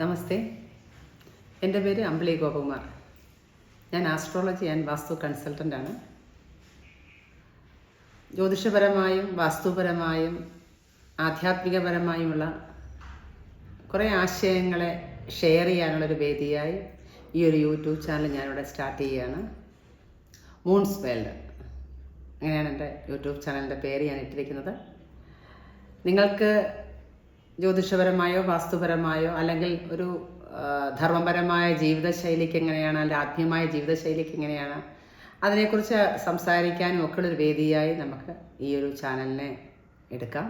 നമസ്തേ. എന്റെ പേര് അമ്പിളി ഗോപകുമാർ. ഞാൻ ആസ്ട്രോളജി ആൻഡ് വാസ്തു കൺസൾട്ടന്റാണ്. ജ്യോതിഷപരമായും വാസ്തുപരമായും ആധ്യാത്മികപരമായുമുള്ള കുറേ ആശയങ്ങളെ ഷെയർ ചെയ്യാനുള്ളൊരു വേദിയായി ഈ ഒരു യൂട്യൂബ് ചാനൽ ഞാനിവിടെ സ്റ്റാർട്ട് ചെയ്യുകയാണ്. മൂൺസ് വേൾഡ് അങ്ങനെയാണ് എന്റെ യൂട്യൂബ് ചാനലിന്റെ പേര് ഞാൻ ഇട്ടിരിക്കുന്നത്. നിങ്ങൾക്ക് ജ്യോതിഷപരമായോ വാസ്തുപരമായോ അല്ലെങ്കിൽ ഒരു ധർമ്മപരമായ ജീവിതശൈലിക്ക് എങ്ങനെയാണ് അല്ലെങ്കിൽ ആത്മീയമായ ജീവിതശൈലിക്ക് എങ്ങനെയാണ് അതിനെക്കുറിച്ച് സംസാരിക്കാനും ഒക്കെ ഒരു വേദിയായി നമുക്ക് ഈ ഒരു ചാനലിനെ എടുക്കാം.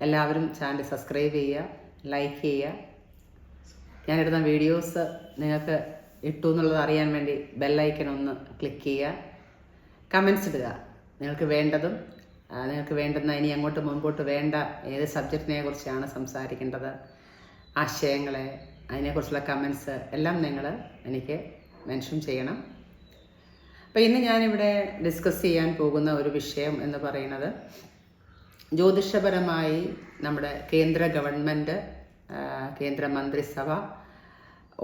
എല്ലാവരും ചാനൽ സബ്സ്ക്രൈബ് ചെയ്യുക ലൈക്ക് ചെയ്യുക. ഞാനിടുന്ന വീഡിയോസ് നിങ്ങൾക്ക് ഇട്ടു എന്നുള്ളത് അറിയാൻ വേണ്ടി ബെല്ലൈക്കൺ ഒന്ന് ക്ലിക്ക് ചെയ്യുക. കമൻസ് ഇടുക. നിങ്ങൾക്ക് വേണ്ടതും നിങ്ങൾക്ക് വേണ്ടുന്ന ഇനി അങ്ങോട്ട് മുൻപോട്ട് വേണ്ട ഏത് സബ്ജക്റ്റിനെ കുറിച്ചാണ് സംസാരിക്കേണ്ടത്? ആശയങ്ങളെ അതിനെക്കുറിച്ചുള്ള കമൻസ് എല്ലാം നിങ്ങൾ എനിക്ക് മെൻഷൻ ചെയ്യണം. അപ്പോൾ ഇന്ന് ഞാനിവിടെ ഡിസ്കസ് ചെയ്യാൻ പോകുന്ന ഒരു വിഷയം എന്ന് പറയുന്നത് ജ്യോതിഷപരമായി നമ്മുടെ കേന്ദ്ര ഗവൺമെന്റ് കേന്ദ്ര മന്ത്രിസഭ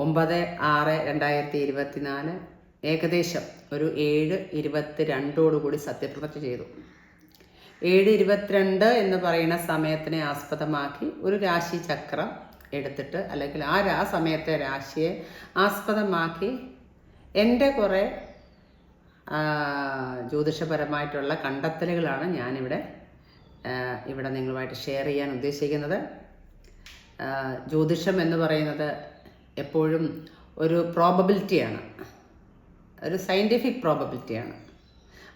ഒമ്പത് ആറ് രണ്ടായിരത്തി ഇരുപത്തിനാല് ഏകദേശം ഒരു ഏഴ് ഇരുപത്തി രണ്ടോടുകൂടി സത്യപ്രതിജ്ഞ ചെയ്തു. ഏഴ് ഇരുപത്തിരണ്ട് എന്ന് പറയുന്ന സമയത്തിനെ ആസ്പദമാക്കി ഒരു രാശി ചക്രം എടുത്തിട്ട് അല്ലെങ്കിൽ ആ രാ സമയത്തെ രാശിയെ ആസ്പദമാക്കി എന്റെ കുറേ ജ്യോതിഷപരമായിട്ടുള്ള കണ്ടെത്തലുകളാണ് ഞാനിവിടെ ഇവിടെ നിങ്ങളുമായിട്ട് ഷെയർ ചെയ്യാൻ ഉദ്ദേശിക്കുന്നത്. ജ്യോതിഷം എന്ന് പറയുന്നത് എപ്പോഴും ഒരു പ്രോബബിലിറ്റിയാണ് ഒരു സയന്റിഫിക് പ്രോബബിലിറ്റിയാണ്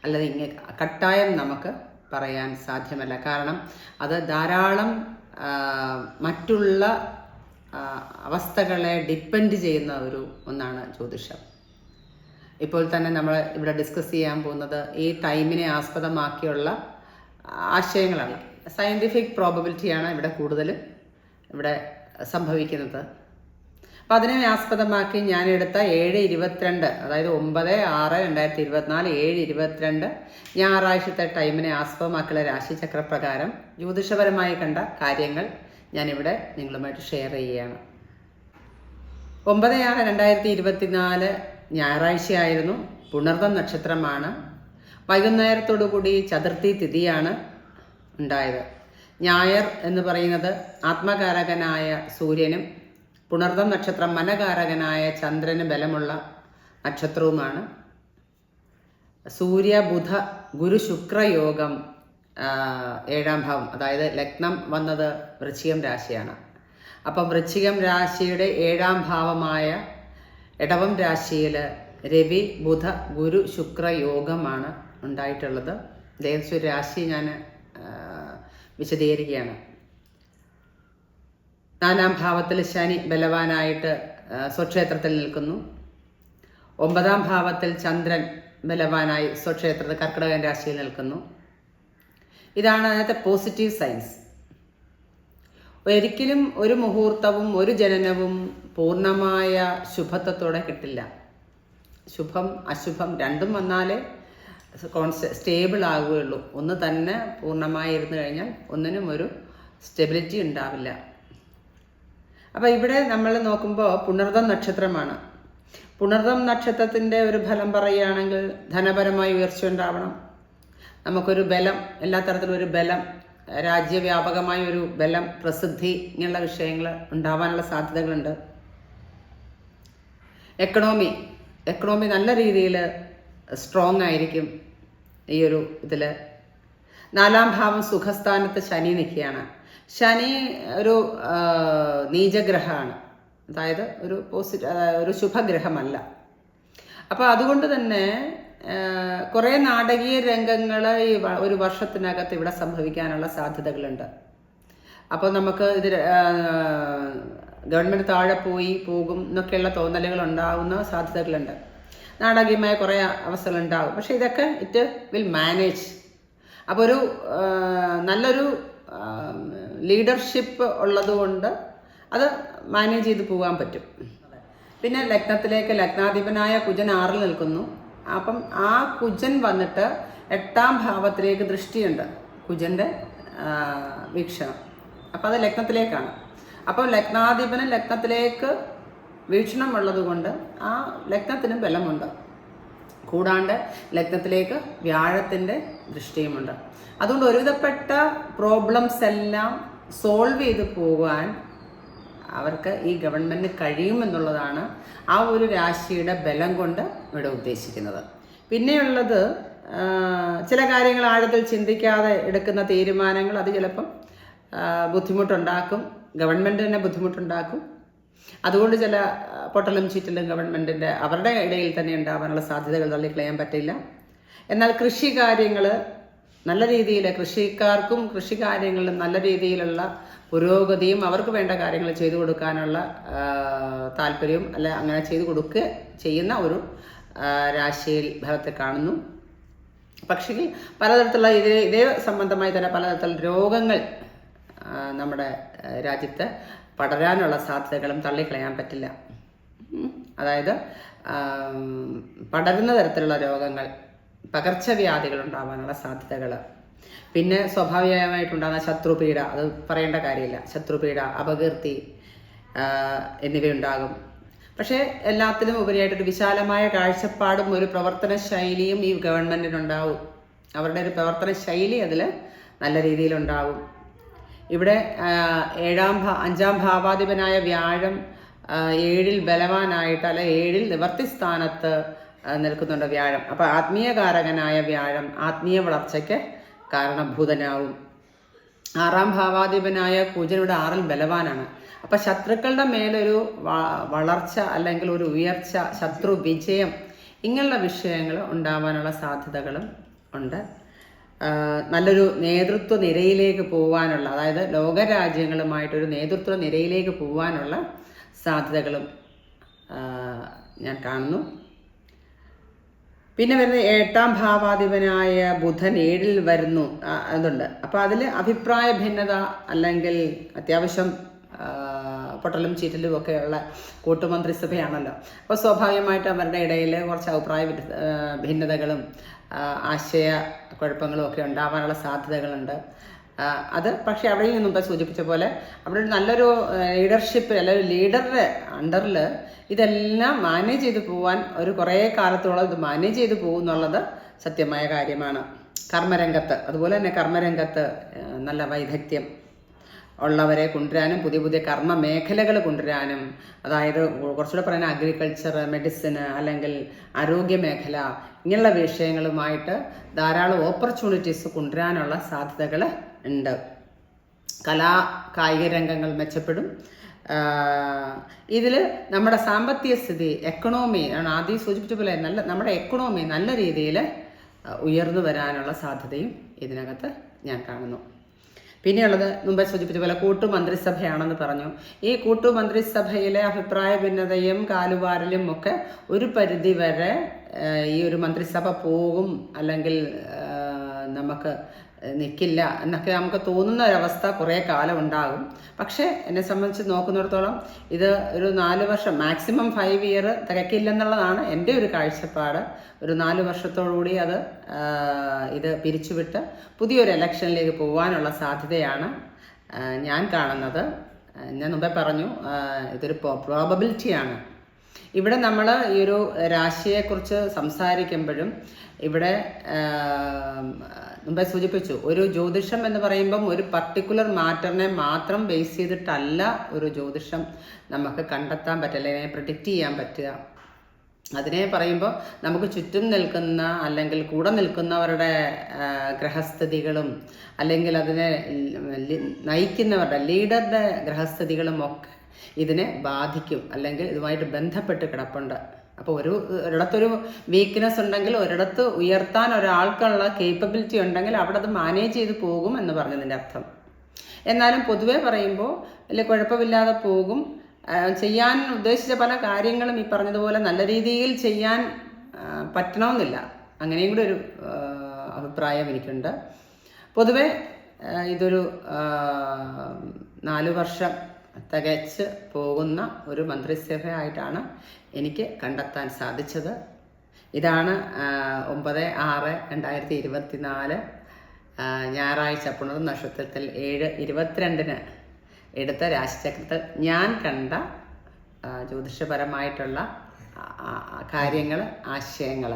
അല്ലാതെ ഇങ്ങനെ കട്ടായം നമുക്ക് പറയാൻ സാധ്യമല്ല. കാരണം അത് ധാരാളം മറ്റുള്ള അവസ്ഥകളെ ഡിപ്പെൻഡ് ചെയ്യുന്ന ഒരു ഒന്നാണ് ജ്യോതിഷം. ഇപ്പോൾ തന്നെ നമ്മൾ ഇവിടെ ഡിസ്കസ് ചെയ്യാൻ പോകുന്നത് ഈ ടൈമിനെ ആസ്പദമാക്കിയുള്ള ആശയങ്ങളാണ്. സയന്റിഫിക് പ്രോബബിലിറ്റിയാണ് ഇവിടെ കൂടുതലും ഇവിടെ സംഭവിക്കുന്നത്. അപ്പം അതിനെ ആസ്പദമാക്കി ഞാൻ എടുത്ത ഏഴ് ഇരുപത്തിരണ്ട് അതായത് ഒമ്പത് ആറ് രണ്ടായിരത്തി ഇരുപത്തിനാല് ഏഴ് ഇരുപത്തിരണ്ട്. ഞായറാഴ്ചത്തെ ടൈമിനെ ആസ്പദമാക്കിയുള്ള രാശിചക്രപ്രകാരം ജ്യോതിഷപരമായി കണ്ട കാര്യങ്ങൾ ഞാനിവിടെ നിങ്ങളുമായിട്ട് ഷെയർ ചെയ്യുകയാണ്. ഒമ്പത് ആറ് രണ്ടായിരത്തി ഇരുപത്തിനാല് ഞായറാഴ്ചയായിരുന്നു. പുണർവം നക്ഷത്രമാണ്. വൈകുന്നേരത്തോടുകൂടി ചതുർത്ഥി തിഥിയാണ് ഉണ്ടായത്. ഞായർ എന്ന് പറയുന്നത് ആത്മകാരകനായ സൂര്യനും പുണർദം നക്ഷത്രം മനകാരകനായ ചന്ദ്രന് ബലമുള്ള നക്ഷത്രവുമാണ്. സൂര്യ ബുധ ഗുരു ശുക്രയോഗം ഏഴാം ഭാവം. അതായത് ലഗ്നം വന്നത് വൃശ്ചികം രാശിയാണ്. അപ്പം വൃശ്ചികം രാശിയുടെ ഏഴാം ഭാവമായ ഇടവം രാശിയിൽ രവി ബുധ ഗുരു ശുക്ര യോഗമാണ് ഉണ്ടായിട്ടുള്ളത്. ദേവസ്വ രാശി ഞാൻ വിശദീകരിക്കുകയാണ്. നാലാം ഭാവത്തിൽ ശനി ബലവാനായിട്ട് സ്വക്ഷേത്രത്തിൽ നിൽക്കുന്നു. ഒമ്പതാം ഭാവത്തിൽ ചന്ദ്രൻ ബലവാനായി സ്വക്ഷേത്രത്തിൽ കർക്കിടകൻ രാശിയിൽ നിൽക്കുന്നു. ഇതാണ് അതിനകത്തെ പോസിറ്റീവ് സൈൻസ് ഒരിക്കലും ഒരു മുഹൂർത്തവും ഒരു ജനനവും പൂർണമായ ശുഭത്വത്തോടെ കിട്ടില്ല. ശുഭം അശുഭം രണ്ടും വന്നാലേ കോൺസ് സ്റ്റേബിൾ ആകുകയുള്ളൂ ഒന്ന് തന്നെ പൂർണമായി ഇരുന്ന് കഴിഞ്ഞാൽ ഒന്നിനും ഒരു സ്റ്റെബിലിറ്റി ഉണ്ടാവില്ല. അപ്പോൾ ഇവിടെ നമ്മൾ നോക്കുമ്പോൾ പുണർദം നക്ഷത്രമാണ്. പുണർദം നക്ഷത്രത്തിന്റെ ഒരു ഫലം പറയുകയാണെങ്കിൽ ധനപരമായി ഉയർച്ച ഉണ്ടാവണം. നമുക്കൊരു ബലം എല്ലാ തരത്തിലും ഒരു ബലം രാജ്യവ്യാപകമായ ഒരു ബലം പ്രസിദ്ധി ഇങ്ങനെയുള്ള വിഷയങ്ങൾ ഉണ്ടാവാനുള്ള സാധ്യതകളുണ്ട്. എക്കണോമി എക്കണോമി നല്ല രീതിയിൽ സ്ട്രോങ് ആയിരിക്കും ഈ ഒരു ഇതിൽ നാലാം ഭാവം സുഖസ്ഥാനത്ത് ശനി നിൽക്കുകയാണ്. ശനി ഒരു നീചഗ്രഹമാണ്. അതായത് ഒരു പോസിറ്റീവ് ഒരു ശുഭഗ്രഹമല്ല. അപ്പോൾ അതുകൊണ്ട് തന്നെ കുറേ നാടകീയ രംഗങ്ങൾ ഈ ഒരു വർഷത്തിനകത്ത് ഇവിടെ സംഭവിക്കാനുള്ള സാധ്യതകളുണ്ട്. അപ്പോൾ നമുക്ക് ഇത് ഗവൺമെന്റ് താഴെ പോയി പോകും എന്നൊക്കെയുള്ള തോന്നലുകൾ ഉണ്ടാകുന്ന സാധ്യതകളുണ്ട്. നാടകീയമായ കുറേ അവസരങ്ങൾ ഉണ്ടാകും പക്ഷേ ഇതൊക്കെ ഇറ്റ് വിൽ മാനേജ്. അപ്പോൾ ഒരു നല്ലൊരു ലീഡർഷിപ്പ് ഉള്ളതുകൊണ്ട് അത് മാനേജ് ചെയ്ത് പോകാൻ പറ്റും. പിന്നെ ലഗ്നത്തിലേക്ക് ലഗ്നാധിപനായ കുജൻ ആറിൽ നിൽക്കുന്നു. അപ്പം ആ കുജൻ വന്നിട്ട് എട്ടാം ഭാവത്തിലേക്ക് ദൃഷ്ടിയുണ്ട്. കുജന്റെ വീക്ഷണം. അപ്പോൾ അത് ലഗ്നത്തിലേക്കാണ്. അപ്പോൾ ലഗ്നാധിപന് ലഗ്നത്തിലേക്ക് വീക്ഷണം ഉള്ളതുകൊണ്ട് ആ ലഗ്നത്തിനും ബലമുണ്ട്. കൂടാണ്ട് ലഗ്നത്തിലേക്ക് വ്യാഴത്തിന്റെ ദൃഷ്ടിയുമുണ്ട്. അതുകൊണ്ട് ഒരുവിധപ്പെട്ട പ്രോബ്ലംസ് എല്ലാം സോൾവ് ചെയ്ത് പോകാൻ അവർക്ക് ഈ ഗവൺമെന്റ് കഴിയുമെന്നുള്ളതാണ് ആ ഒരു രാശിയുടെ ബലം കൊണ്ട് ഇവിടെ ഉദ്ദേശിക്കുന്നത്. പിന്നെയുള്ളത് ചില കാര്യങ്ങൾ ആഴത്തിൽ ചിന്തിക്കാതെ എടുക്കുന്ന തീരുമാനങ്ങൾ അത് ചിലപ്പം ബുദ്ധിമുട്ടുണ്ടാക്കും ഗവൺമെന്റ് തന്നെ ബുദ്ധിമുട്ടുണ്ടാക്കും. അതുകൊണ്ട് ചില പൊട്ടലും ചീറ്റലും ഗവൺമെന്റിന്റെ അവരുടെ ഇടയിൽ തന്നെ ഉണ്ടാവാനുള്ള സാധ്യതകൾ തള്ളിക്കളയാൻ പറ്റില്ല. എന്നാൽ കൃഷി കാര്യങ്ങൾ നല്ല രീതിയിൽ കൃഷിക്കാർക്കും കൃഷി കാര്യങ്ങളിലും നല്ല രീതിയിലുള്ള പുരോഗതിയും അവർക്ക് വേണ്ട കാര്യങ്ങൾ ചെയ്തു കൊടുക്കാനുള്ള താല്പര്യവും അല്ല അങ്ങനെ ചെയ്തു കൊടുക്കുക ചെയ്യുന്ന ഒരു രാശിയിൽ ഫലത്തെ കാണുന്നു. പക്ഷേ പലതരത്തിലുള്ള ഇതേ ഇതേ സംബന്ധമായി തന്നെ പലതരത്തിലുള്ള രോഗങ്ങൾ നമ്മുടെ രാജ്യത്ത് പടരാനുള്ള സാധ്യതകളും തള്ളിക്കളയാൻ പറ്റില്ല. അതായത് പടരുന്ന തരത്തിലുള്ള രോഗങ്ങൾ പകർച്ചവ്യാധികൾ ഉണ്ടാവാനുള്ള സാധ്യതകൾ പിന്നെ സ്വാഭാവികമായിട്ടുണ്ടാകുന്ന ശത്രുപീഡ അത് പറയേണ്ട കാര്യമില്ല. ശത്രുപീഡ അപകീർത്തി എന്നിവയുണ്ടാകും. പക്ഷേ എല്ലാത്തിലും ഉപരിയായിട്ടൊരു വിശാലമായ കാഴ്ചപ്പാടും ഒരു പ്രവർത്തന ശൈലിയും ഈ ഗവൺമെന്റിനുണ്ടാവും അവരുടെ ഒരു പ്രവർത്തന ശൈലി അതിൽ നല്ല രീതിയിലുണ്ടാവും. ഇവിടെ ഏഴാം ഭാ അഞ്ചാം ഭാവാധിപനായ വ്യാഴം ഏഴിൽ ബലവാനായിട്ട് അല്ലെ ഏഴിൽ നിവർത്തി സ്ഥാനത്ത് നിൽക്കുന്നുണ്ട് വ്യാഴം. അപ്പോൾ ആത്മീയകാരകനായ വ്യാഴം ആത്മീയ വളർച്ചയ്ക്ക് കാരണഭൂതനാവും. ആറാം ഭാവാധിപനായ കുജനയുടെ ആറിൽ ബലവാനാണ്. അപ്പൊ ശത്രുക്കളുടെ മേലൊരു വളർച്ച അല്ലെങ്കിൽ ഒരു ഉയർച്ച ശത്രു വിജയം ഇങ്ങനെയുള്ള വിഷയങ്ങൾ ഉണ്ടാവാനുള്ള സാധ്യതകളും ഉണ്ട്. നല്ലൊരു നേതൃത്വ നിരയിലേക്ക് പോകാനുള്ള അതായത് ലോകരാജ്യങ്ങളുമായിട്ടൊരു നേതൃത്വ നിരയിലേക്ക് പോകാനുള്ള സാധ്യതകളും ഞാൻ കാണുന്നു. പിന്നെ വരുന്ന എട്ടാം ഭാവാധിപനായ ബുധൻ ഏഴിൽ വരുന്നു. അതുണ്ട്. അപ്പോൾ അതിൽ അഭിപ്രായ ഭിന്നത അല്ലെങ്കിൽ അത്യാവശ്യം പൊട്ടലും ചീറ്റലും ഒക്കെയുള്ള കൂട്ടുമന്ത്രിസഭയാണല്ലോ. അപ്പോൾ സ്വാഭാവികമായിട്ട് അവരുടെ ഇടയിൽ കുറച്ച് അഭിപ്രായ ഭിന്നതകളും ആശയ കുഴപ്പങ്ങളും ഒക്കെ ഉണ്ടാവാനുള്ള സാധ്യതകളുണ്ട്. അത് പക്ഷേ അവിടെ നിന്നും മുമ്പ് സൂചിപ്പിച്ച പോലെ അവിടെ ഒരു നല്ലൊരു ലീഡർഷിപ്പ് അല്ലെങ്കിൽ ലീഡറുടെ അണ്ടറിൽ ഇതെല്ലാം മാനേജ് ചെയ്ത് പോകാൻ ഒരു കുറേ കാലത്തോളം ഇത് മാനേജ് ചെയ്ത് പോകും എന്നുള്ളത് സത്യമായ കാര്യമാണ്. കർമ്മരംഗത്ത് അതുപോലെ തന്നെ കർമ്മരംഗത്ത് നല്ല വൈദഗ്ധ്യം ഉള്ളവരെ കൊണ്ടുവരാനും പുതിയ പുതിയ കർമ്മ മേഖലകൾ കൊണ്ടുവരാനും അതായത് കുറച്ചുകൂടെ പറയുന്ന അഗ്രികൾച്ചർ മെഡിസിൻ അല്ലെങ്കിൽ ആരോഗ്യ മേഖല ഇങ്ങനെയുള്ള വിഷയങ്ങളുമായിട്ട് ധാരാളം ഓപ്പർച്യൂണിറ്റീസ് കൊണ്ടുവരാനുള്ള സാധ്യതകൾ ഉണ്ട്. കലാ കായിക രംഗങ്ങൾ മെച്ചപ്പെടും. ഇതിൽ നമ്മുടെ സാമ്പത്തിക സ്ഥിതി എക്കണോമി ആദ്യം സൂചിപ്പിച്ച പോലെ നല്ല നമ്മുടെ എക്കണോമി നല്ല രീതിയിൽ ഉയർന്നു വരാനുള്ള സാധ്യതയും ഇതിനകത്ത് ഞാൻ കാണുന്നു. പിന്നെയുള്ളത് മുമ്പേ സൂചിപ്പിച്ച പോലെ കൂട്ടുമന്ത്രിസഭയാണെന്ന് പറഞ്ഞു. ഈ കൂട്ടുമന്ത്രിസഭയിലെ അഭിപ്രായ ഭിന്നതയും കാലുവാരലും ഒക്കെ ഒരു പരിധി വരെ ഈ ഒരു മന്ത്രിസഭ പോകും. അല്ലെങ്കിൽ നമുക്ക് നിൽക്കില്ല എന്നൊക്കെ നമുക്ക് തോന്നുന്ന ഒരവസ്ഥ കുറേ കാലം ഉണ്ടാകും. പക്ഷേ എന്നെ സംബന്ധിച്ച് നോക്കുന്നിടത്തോളം ഇത് ഒരു നാല് വർഷം മാക്സിമം ഫൈവ് ഇയർ തികക്കില്ലെന്നുള്ളതാണ് എന്റെ ഒരു കാഴ്ചപ്പാട്. ഒരു നാല് വർഷത്തോടുകൂടി അത് ഇത് പിരിച്ചുവിട്ട് പുതിയൊരു ഇലക്ഷനിലേക്ക് പോകാനുള്ള സാധ്യതയാണ് ഞാൻ കാണുന്നത്. ഞാൻ മുമ്പേ പറഞ്ഞു ഇതൊരു പ്രോബബിലിറ്റിയാണ് ഇവിടെ നമ്മൾ ഈ ഒരു രാശിയെക്കുറിച്ച് സംസാരിക്കുമ്പോഴും ഇവിടെ മുമ്പേ സൂചിപ്പിച്ചു ഒരു ജ്യോതിഷം എന്ന് പറയുമ്പം ഒരു പർട്ടിക്കുലർ മാറ്ററിനെ മാത്രം ബേസ് ചെയ്തിട്ടല്ല ഒരു ജ്യോതിഷം നമുക്ക് കണ്ടെത്താൻ പറ്റുക അല്ലെങ്കിൽ പ്രിഡിക്റ്റ് ചെയ്യാൻ പറ്റുക. അതിനെ പറയുമ്പോൾ നമുക്ക് ചുറ്റും നിൽക്കുന്ന അല്ലെങ്കിൽ കൂടെ നിൽക്കുന്നവരുടെ ഗ്രഹസ്ഥിതികളും അല്ലെങ്കിൽ അതിനെ നയിക്കുന്നവരുടെ ലീഡറുടെ ഗ്രഹസ്ഥിതികളും ഒക്കെ ഇതിനെ ബാധിക്കും അല്ലെങ്കിൽ ഇതുമായിട്ട് ബന്ധപ്പെട്ട് കിടപ്പുണ്ട്. അപ്പോൾ ഒരു ഒരിടത്തൊരു വീക്ക്നെസ് ഉണ്ടെങ്കിൽ ഒരിടത്ത് ഉയർത്താൻ ഒരാൾക്കുള്ള കേപ്പബിലിറ്റി ഉണ്ടെങ്കിൽ അവിടെ അത് മാനേജ് ചെയ്ത് പോകും എന്ന് പറഞ്ഞതിന്റെ അർത്ഥം. എന്നാലും പൊതുവെ പറയുമ്പോൾ വലിയ കുഴപ്പമില്ലാതെ പോകും. ചെയ്യാൻ ഉദ്ദേശിച്ച പല കാര്യങ്ങളും ഈ പറഞ്ഞതുപോലെ നല്ല രീതിയിൽ ചെയ്യാൻ പറ്റണമെന്നില്ല. അങ്ങനെയും കൂടി ഒരു അഭിപ്രായം എനിക്കുണ്ട്. പൊതുവെ ഇതൊരു നാല് വർഷം തികച്ച് പോകുന്ന ഒരു മന്ത്രിസഭയായിട്ടാണ് എനിക്ക് കണ്ടെത്താൻ സാധിച്ചത്. ഇതാണ് ഒമ്പത് ആറ് രണ്ടായിരത്തി ഇരുപത്തി നാല് ഞായറാഴ്ച പുണർ നക്ഷത്രത്തിൽ ഏഴ് ഇരുപത്തിരണ്ടിന് എടുത്ത രാശിചക്രത്തിൽ ഞാൻ കണ്ട ജ്യോതിഷപരമായിട്ടുള്ള കാര്യങ്ങൾ ആശയങ്ങൾ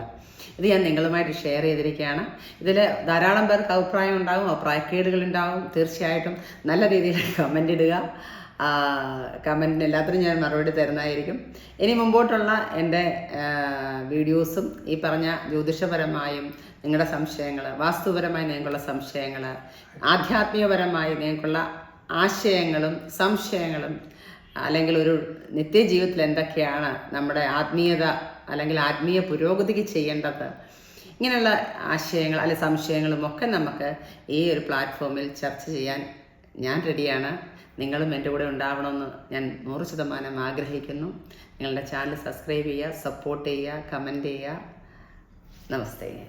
ഇത് ഞാൻ നിങ്ങളുമായിട്ട് ഷെയർ ചെയ്തിരിക്കുകയാണ്. ഇതിൽ ധാരാളം പേർക്ക് അഭിപ്രായം ഉണ്ടാകും അഭിപ്രായക്കേടുകൾ ഉണ്ടാകും തീർച്ചയായിട്ടും നല്ല രീതിയിൽ കമന്റ് ഇടുക. കമന്റിന് എല്ലാത്തിനും ഞാൻ മറുപടി തരുന്നതായിരിക്കും. ഇനി മുമ്പോട്ടുള്ള എന്റെ വീഡിയോസും ഈ പറഞ്ഞ ജ്യോതിഷപരമായും നിങ്ങളുടെ സംശയങ്ങൾ വാസ്തുപരമായി നിങ്ങൾക്കുള്ള സംശയങ്ങൾ ആധ്യാത്മികപരമായി നിങ്ങൾക്കുള്ള ആശയങ്ങളും സംശയങ്ങളും അല്ലെങ്കിൽ ഒരു നിത്യജീവിതത്തിൽ എന്തൊക്കെയാണ് നമ്മുടെ ആത്മീയത അല്ലെങ്കിൽ ആത്മീയ പുരോഗതിക്ക് ചെയ്യേണ്ടത് ഇങ്ങനെയുള്ള ആശയങ്ങൾ അല്ലെങ്കിൽ സംശയങ്ങളും ഒക്കെ നമുക്ക് ഈ ഒരു പ്ലാറ്റ്ഫോമിൽ ചർച്ച ചെയ്യാൻ ഞാൻ റെഡിയാണ് നിങ്ങളും എന്റെ കൂടെ ഉണ്ടാവണമെന്ന് ഞാൻ നൂറ് ശതമാനം ആഗ്രഹിക്കുന്നു. നിങ്ങളുടെ ചാനൽ സബ്സ്ക്രൈബ് ചെയ്യുക സപ്പോർട്ട് ചെയ്യുക കമന്റ് ചെയ്യുക. നമസ്തേ.